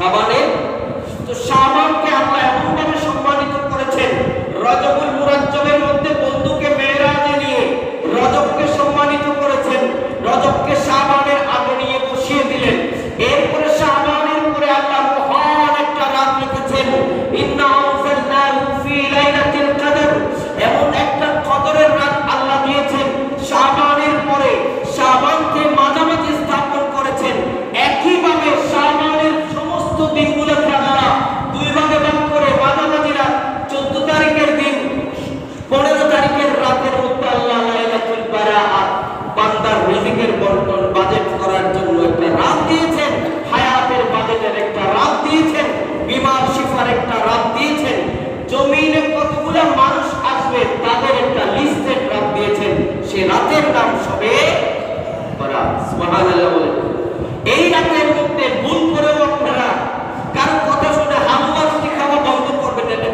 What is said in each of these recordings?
সাবানে? তো সাবান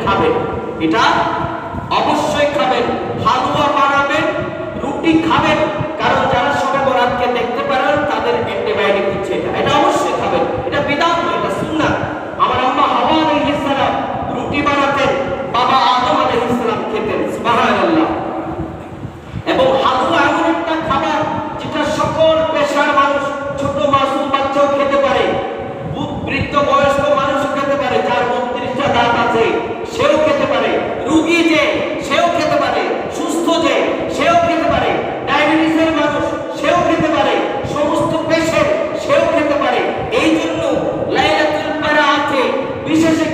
খাবে এটা বিশেষে